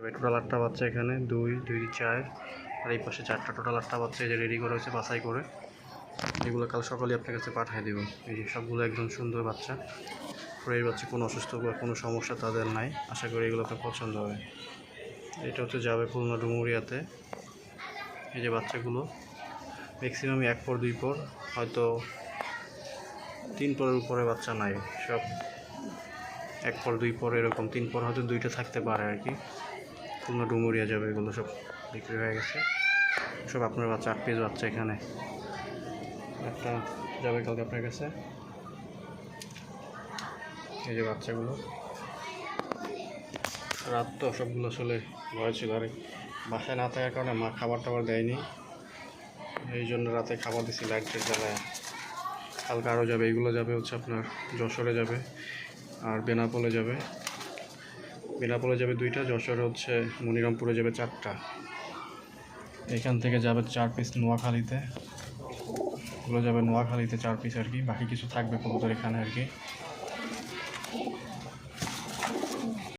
Total আটটা বাচ্চা এখানে। দুই দুই, চার। আর এই পাশে চারটা টোটাল আটটা বাচ্চা এই যে রেডি করা হয়েছে বাছাই করে। এগুলো কাল সকালে আপনার কাছে পাঠিয়ে দেবো। এই যে সবগুলো একদম সুন্দর বাচ্চা। ফ্রের বাচ্চা কোনো অসুস্থ বা কোনো সমস্যা তাদের নাই। আশা করি এগুলো আপনার পছন্দ হবে। এটা হচ্ছে যাবে খুলনা ডুমুরিয়াতে। এই যে বাচ্চাগুলো। ম্যাক্সিমাম এক পর, দুই পর। হয়তো তিন পরের উপরে বাচ্চা নাই। সব এক পর, দুই পর এরকম। তিন পর হয়তো দুইটা থাকতে পারে আর কি। খুলনা ডুমুরিয়া যাবে, এগুলো সব বিক্রি হয়ে গেছে। সব আপনার বাচ্চা, আট পিস বাচ্চা এখানে। একটা যাবে কালকে আপনার কাছে। এই যে বাচ্চাগুলো। রাত তো সবগুলো আসলে আর বাসায় না থাকার কারণে মা খাবার টাবার দেয়নি। এই জন্য রাতে খাবার দিছি লাইটের জ্বালায়। কালকে আরও যাবে, এগুলো যাবে হচ্ছে আপনার যশোরে যাবে, আর বেনাপোলে যাবে। বেনাপোলে যাবে দুইটা, যশোর হচ্ছে মনিরামপুরে যাবে চারটা। এখান থেকে যাবে চার পিস নোয়াখালীতে। ওগুলো যাবে নোয়াখালীতে চার পিস আর কি। বাকি কিছু থাকবে কবুতর এখানে আর কি।